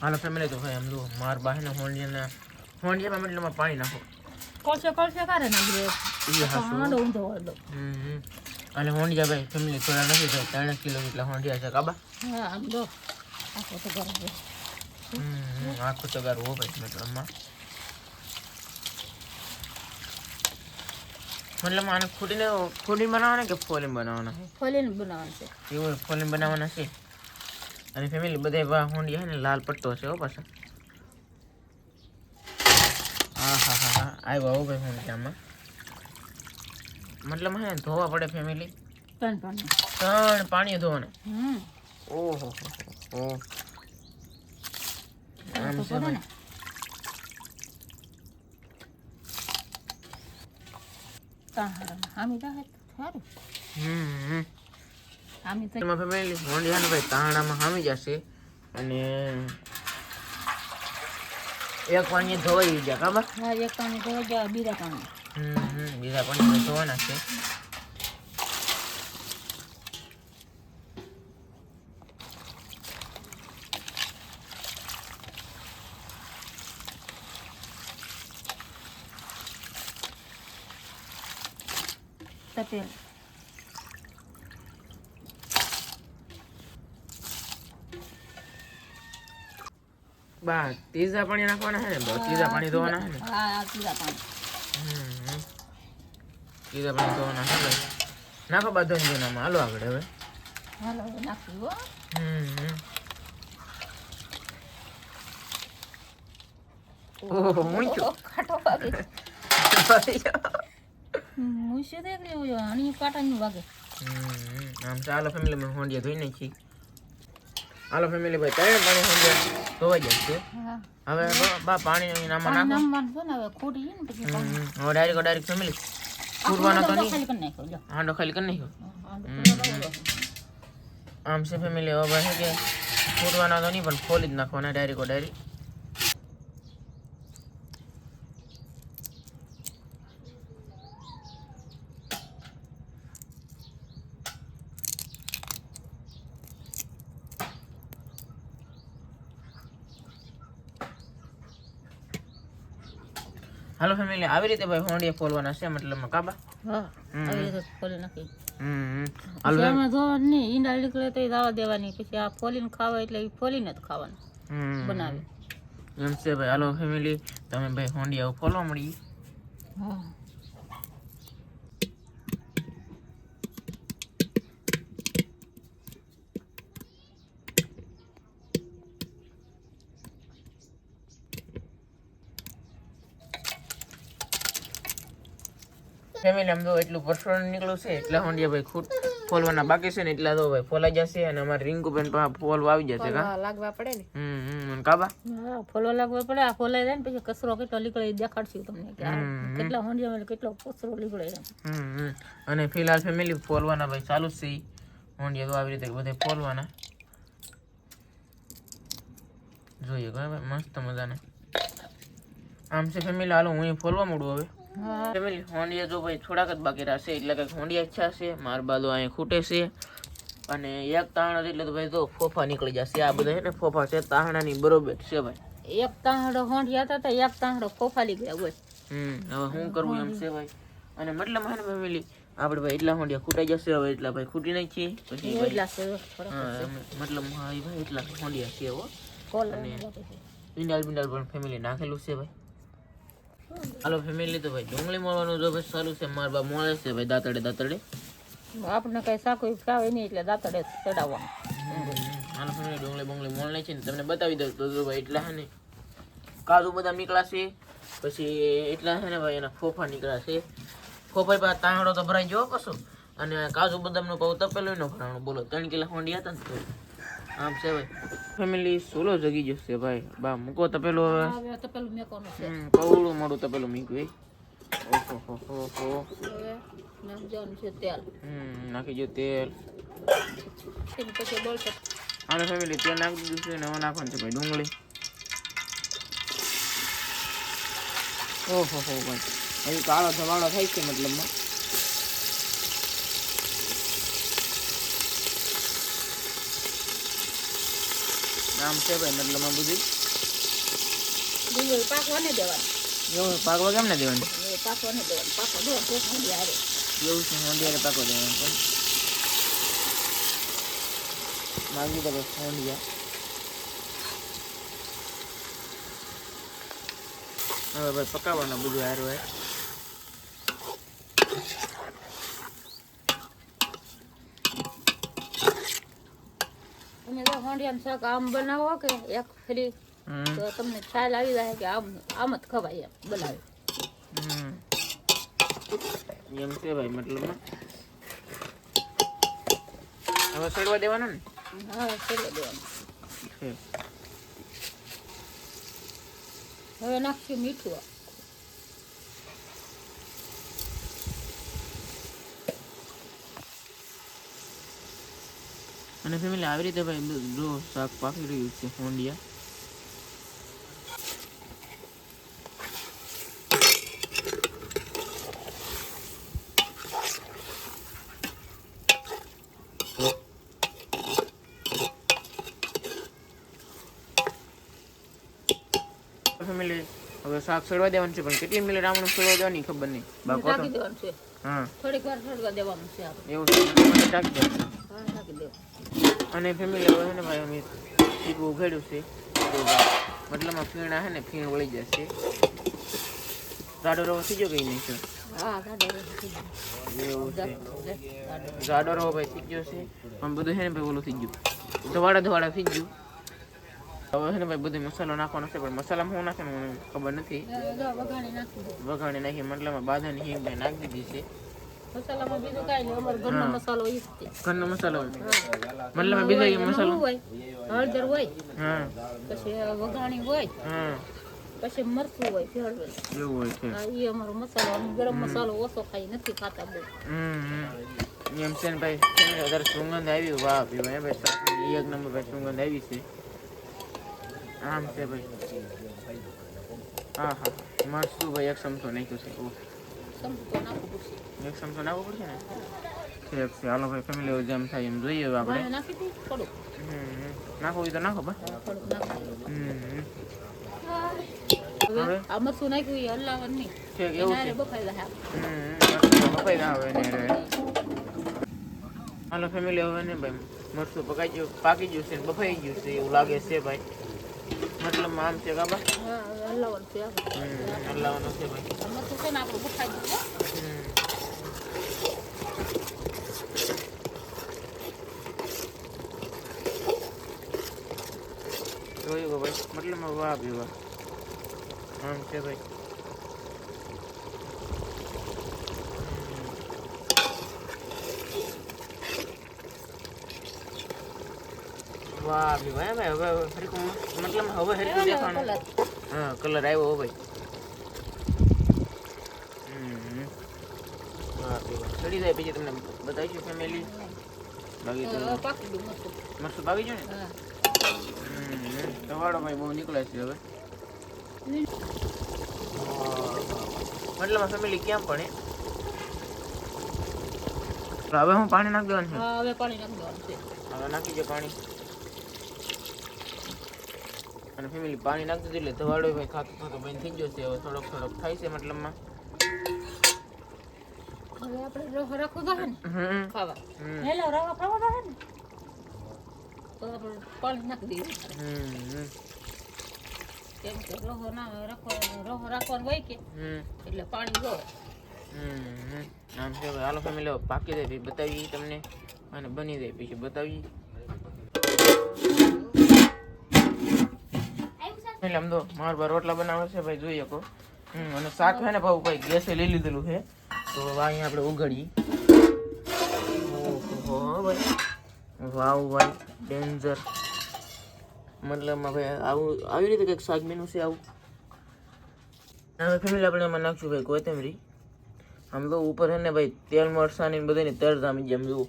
હાલો family તો ભાઈ આમ જો માર બહાને હોંડિયાના હોંડિયામાં મતલબમાં પાણી નાખો. કોલસે કોલસે કરે ને બ્રે હાસુ. હાંડો ઊંધો હોય હમ. અને હોંડિયા ભાઈ ફેમિલી થોડા નથી થાય ત્રણ કિલો જેટલા હોંડિયા છે કાબા? હા આમ જો આખો તો બરાબર હમ આખો તો તગાર હો ભાઈ મતલબમાં મતલબ આને ખોડીને ખોડી બનાવવાના કે ફોલીને બનાવવાના? બનાવવાના બનાવવાનું છે. એવું ફોલીને બનાવવાના છે? અને ફેમિલી બધા હુંડી ને લાલ પટ્ટો છે હો પાછા. હા હા હા હા આવ્યા હો ભાઈ આમાં. મતલબ હે ધોવા પડે ફેમિલી ત્રણ પાણી. ત્રણ પાણી ધોવાના. ઓહો હો હો આમ છે ભાઈ. હમ હમ. એમાં ફેમિલી ભાઈ તાંડામાં હામી જશે અને એક પાણી ધોવાઈ ગયા કાબા હા એક પાણી બીજા પાણી. હમ હમ બીજા પાણી ધોવાના છે. તપેલ. બા ત્રીજા પાણી નાખવાના છે ને? બા ત્રીજા પાણી ધોવાના છે ને? હા પાણી. ત્રીજા ધોવાના છે ને નાખો બા ધોઈને નામાં હાલો આગળ હવે. હાલો નાખી હો. હમ હમ. ઓહો મૂંચું ખાટો વાગે. મૂછે દેખ લ્યો આની કાટાની વાગે. આમ ચાલો ફેમિલી માં હોંડિયા ધોઈ નાખી હાલો ફેમિલી ભાઈ તૈયાર પાણી સમજે? ધોવાઈ જાય છે. હવે બા- પાણી નામાં નાખો. હવે ખોટી. હવે ડાયરેક્ટ ડાયરેક્ટ ફેમિલી આખું તો નહીં. હાંડો ખાલી કરી નાખ્યો. આમ છે ફેમિલી હવે ભાઈ કે? ફૂટવાના તો નહીં પણ ખોલી જ નાખવાના ડાયરેક્ટ ડાયરેક્ટ હાલો ફેમિલી આવી રીતે ભાઈ હોંડિયા ફોલવાના છે મતલબ કાબા? હા આવી રીતે ખોલી નાખી. હમ હમ. હાલો આમાં જોવાનું નહીં ઈંડા નીકળે તો દાવા દેવાની. પછી આ ફોલીને ખાવા એટલે એ ફોલીને જ ખાવાનું હમ. બનાવી. એમ છે ભાઈ. હાલો ફેમિલી તમે ભાઈ હોંડિયા ખોલવા મળી. હા. ફેમિલી આમ તો એટલું પરસોણ નીકળ્યું છે એટલા હોંડિયા ભાઈ ખૂટ ફોલવાના બાકી છે ને એટલા તો ભાઈ ફોલાઈ જશે અને અમારે રિંકુ બેન પાસે ફોલવા આવી જશે કા? લાગવા પડે ને. હમ હમ કાબા? હા ફોલવા લાગવા પડે આ ફોલાઈ જાય ને પછી કચરો કેટલો નીકળે એ દેખાડશું તમને કે. કેટલા હોંડિયા કેટલો કચરો નીકળે હમ હમ. અને ફિલહાલ ફેમિલી ફોલવાના ભાઈ ચાલુ જ છે. હોંડિયા તો આવી રીતે બધે ફોલવાના જોઈએ ભાઈ મસ્ત મજાના. આમ છે ફેમિલી હાલો હું અહીં ફોલવા મળું હવે. ફેમિલી હોંડિયા જો ભાઈ થોડાક જ બાકી રહેશે એટલે કંઈક હોંડિયા ઈચ્છા છે માર બાદો અહીંયા ખૂટે છે. અને એક તાણ એટલે તો ભાઈ તો ફોફા નીકળી જશે. આ બધા છે ને ફોફા છે તાહણાની બરોબર છે ભાઈ. એક તાહડો હોંડિયા હતા તો એક ફોફા ફોફાલી ગયા હોય. હમ હવે શું કરવું એમ છે ભાઈ? અને મતલબ હે ફેમિલી આપણે ભાઈ એટલા હોંડિયા ખૂટાઈ જશે હવે એટલા ભાઈ ખૂટી નહીં છીએ. પછી છે એમ મતલબ ભાઈ એટલા હોંડિયા છે હો. અને- ઇન્ડાલ બિંડાલ પણ ફેમિલી નાખેલું છે ભાઈ. હાલો ફેમિલી તો ભાઈ. ડુંગળી મળવાનું જો ભાઈ સારું છે. મારા બા મળે છે ભાઈ દાંતડે દાંતડે. આપણે કઈ શાક ફાવે નહીં એટલે દાંતડે ચડાવવાનું. હાલો ફેમિલી ડુંગળી બંગળી મળે છે ને તમને બતાવી દઉં. તો જો ભાઈ એટલા હે ને. કાજુ બદામ નીકળાશે છે. પછી એટલા છે ને ભાઈ એના ફોફા નીકળાશે છે. ફોફા પાસે તાંગડો તો ભરાઈ ગયો કશો અને કાજુ બદામનો પાઉં તપેલું ન ભરાણું. બોલો ત્રણ કિલો હોંડી હતા ને તો. આમ છે ભાઈ. ફેમિલી સોલો જગી જશે ભાઈ. બા મૂકો તપેલું હવે. હવે તો પેલું મેકોનું છે કવળું મોડું તપેલું મૂક્યું ઓહો હો હો છે તેલ. હમ નાખી જો તેલ. પછી હાલો ફેમિલી તેલ નાખી દીધું છે ને હવે નાખવાનું છે ભાઈ ડુંગળી. ઓહો હો ભાઈ. હજી કાળો ધવાળો થાય છે મતલબમાં. આમ છે ભાઈ મતલબમાં બધું. ડુંગળી પાકવા નહીં દેવાનું. એવું પાકવા કેમ ને દેવાનું? પાકવા નહીં દેવાનું. પાકવા દો એવું છે હોંડિયારે પાકવા દેવાનું પણ માગી તો બસ હોંડિયા. હવે ભાઈ પકાવવાનું બધું હારું હોય. તમે જો હોંડિયાનું શાક આમ બનાવો કે એક ફરી તો તમને ખ્યાલ આવી જાય કે આમ આમ જ ખવાય એમ બનાવે. એમ છે ભાઈ મતલબ હવે સડવા દેવાનું ને? હા સડવા દેવાનું. હવે નાખ્યું મીઠું. અને ફેમિલી આવી રીતે ભાઈ જો શાક પાકી રહ્યું છે હોંડિયા ફેમિલી હવે શાક સડવા દેવાનું છે પણ કેટલી મિનિટ રામણું સડવા દેવાની ખબર નહીં. બાકો તો છે. હા. થોડીક વાર સડવા દેવાનું છે આપણે. એવું છે ટાંકી દેવાનું. હા દેવાનું. અને ફેમિલી હવે ને ભાઈ અમે ટીપું ઉઘાડ્યું છે. મતલબમાં ફીણા છે ને ફીણ વળી જશે. ગાડો રવો થઈ ગયો કઈ નહીં છે? હા ગાડો. રવો ભાઈ થઈ ગયો છે. પણ બધું છે ને ભાઈ ઓલું થઈ ગયું. ધવાડા ધવાડા થઈ ગયું. હવે છે ને ભાઈ બધું મસાલો નાખવાનો છે પણ મસાલામાં હું નાખે મને ખબર નથી. વઘાણી નાખી મતલબ વઘાણી ની મતલબમાં બાંધણી હિંગ નાખી દીધી છે. મસાલામાં બીજું કાંઈ નહીં. અમારો ઘરનો. મસાલો ઈ જ છે. ઘરનો મસાલો હા. મતલબમાં બીજો મસાલો. હોય. હળદર હોય. હા. પછી વઘાણી હોય. હા. પછી મરચું હોય ભેળવેલ એવું હોય છે. હા એ અમારો મસાલો. અમે ગરમ મસાલો ઓછો ખાઈ નથી ખાતા બહુ. હમ હમ. એમ છે ને ભાઈ વધારે સુગંધ આવી. વાહ ભાઈ ભાઈ ભાઈ એક નંબર ભાઈ સુગંધ આવી છે. આમ છે ભાઈ. હા હા. મરચું ભાઈ એક ચમચો નાખ્યું છે. સમજો નાખવું પડશે એક ચમચો નાખવો પડશે ને? ઠીક છે હાલો ભાઈ ફેમિલી જેમ થાય એમ જોઈએ આપણે. પાણી નાખી દઉં થોડુંક. નાખવું હોય તો નાખો નાખી. હવે હવે? આ મરચું નાખ્યું એ હલાવવાનું ઠીક એવું છે. બફાઈ જાય બફાઈ ના આવે ને હાલો ફેમિલી હવે ને ભાઈ મરસું પકાઈ ગયું પાકી ગયું છે બફાઈ ગયું છે એવું લાગે છે ભાઈ. મતલબ આમ છે કાબા હલાવવાનું છે ભાઈ. છે ને આપણું હો. હમ. જોયું કે ભાઈ મતલબ વાહ ભાઈ વાહ આમ છે ભાઈ વાહ ભાઈ હવે હરખું મતલબ હવે હરખું દેખાણું હા કલર આવ્યો ભાઈ હમ. વાહ ભાઈ વાહ. ચડી જાય પછી તમને બતાવીશું ફેમિલી બાકી તો પાકી મસ્ત. ભાગી ગયું ને? સવાડો ભાઈ બહુ નીકળે છે હવે. મતલબ ફેમિલી ક્યાં પડે હવે હું પાણી નાખી દેવાનું છે? હા હવે પાણી નાખી દેવાનું છે. હવે નાખી દે પાણી. અને ફેમિલી પાણી નાખી દીધું એટલે ધવાડો ભાઈ ખાતો ખાતો બંધ થઈ ગયો છે. હવે થોડોક થોડોક થાય છે મતલબમાં હવે આપણે રવા રાખવો તો ને. હમ ખાવા. હમ. હેલો રવા ખાવો તો ને? તો આપણે પાણી નાખી દઈએ. હમ કેમ કે રવો ના રાખો રવો રાખવાનું હોય કે હમ. એટલે પાણી જો હમ આમ છે હાલો ફેમિલી હવે પાકી દે પછી બતાવી તમને. અને બની દે પછી બતાવી એટલે આમ તો મારા રોટલા બનાવે છે ભાઈ જોઈએ કો હમ અને શાક છે ને ભાવ ભાઈ ગેસે લઈ લીધેલું છે. તો અહીંયા આપણે ઉઘડીએ ઓહો ભાઈ. વાવ ભાઈ, ડેન્જર. મતલબમાં ભાઈ આવું, આવી રીતે કંઈક શાક બન્યું છે આવું. હવે ફેમિલી, આપણે એમાં નાખશું ભાઈ કોથમરી. આમ તો ઉપર છે ને ભાઈ, તેલ મરસાની બધાની તર જામી જાય આમ જુઓ.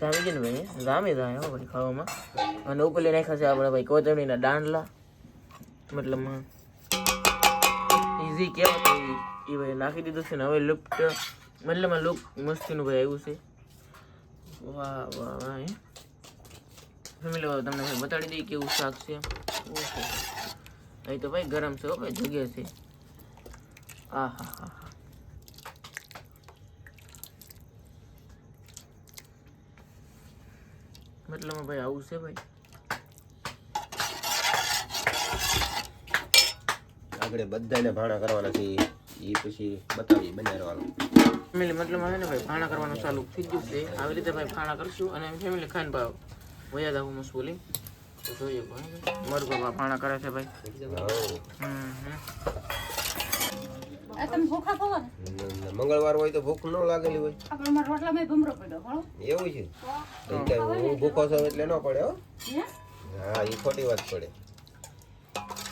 જામી જાય ને ભાઈ જામી જાય, હો ભાઈ, ખાવામાં. અને ઉપર લઈ નાખ્યા છે આપણે ભાઈ કોથમરીના દાંડલા. મતલબ ઇઝી કહેવાય એ ભાઈ નાખી દીધું છે ને હવે લુપ્ત મતલબ લુક મસ્તીનું ભાઈ આવ્યું છે. વાહ વાહ વાહ, હે. ફેમિલી તમને ભાઈ બતાડી દઈએ કેવું શાક છે. ઓકે અહીં તો ભાઈ ગરમ છે ભાઈ, જગ્યા છે. આ, હા હા હા. મતલબ ભાઈ આવું છે ભાઈ. આગળ બધાને ભાણા કરવાના છે. એ પછી બતાવીએ બનાવવાનું ફેમિલી મતલબ આવે ને ભાઈ ખાણા કરવાનું ચાલુ થઈ ગયું છે. આવી રીતે ભાઈ ખાણા કરશું અને ફેમિલી ખાઈને ભાવ વયા દાવું મસ્ત બોલી. તો જોઈએ ભાઈ મારું બાબા ખાણા કરે છે ભાઈ. હમ. હમ આ તમે ભૂખા ખો ને મંગળવાર હોય તો ભૂખ ન લાગેલી હોય. એવું છે? તો હું ભૂખો છું એટલે ન પડે હો. હા? એ ખોટી વાત પડે.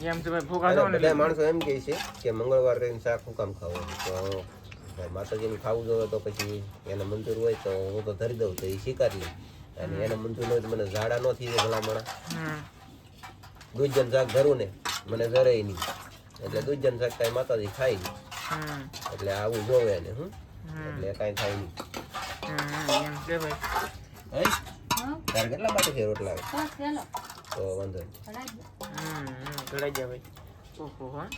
એમ છે ભાઈ ફોકા છો ને બધા માણસો એમ કહે છે કે મંગળવાર રહીને શાક શું કામ ખાવું તો માતાજીને ખાવું જોઈએ તો પછી એને મંજૂર હોય તો હું તો ધરી દઉં તો એ સ્વીકારી લે. અને એને મંજૂર હોય તો મને ઝાડા ન થઈ જાય ભલામણા. હમ. દૂધજન શાક ધરું ને મને ધરે નહીં. એટલે દૂધજન શાક કાંઈ માતાજી ખાય નહીં. એટલે આવું જોવે ને હું હમ. એટલે કાંઈ થાય નહીં. હમ એમ ભાઈ. તારે કેટલા માટે છે રોટલા? તો વાંધો નહીં. ભણાઈ દો હમ હમ કઢાઈ જાય ભાઈ ઓહો હા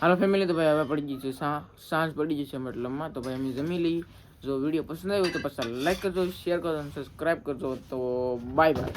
હાલો ફેમિલી તો ભાઈ હવે પડી ગઈ છે સા સાંજ પડી ગઈ છે મતલબમાં તો ભાઈ અમે જમી લઈ. જો વીડિયો પસંદ આવ્યો તો પછી લાઈક કરજો શેર કરજો અને સબસ્ક્રાઈબ કરજો. તો બાય બાય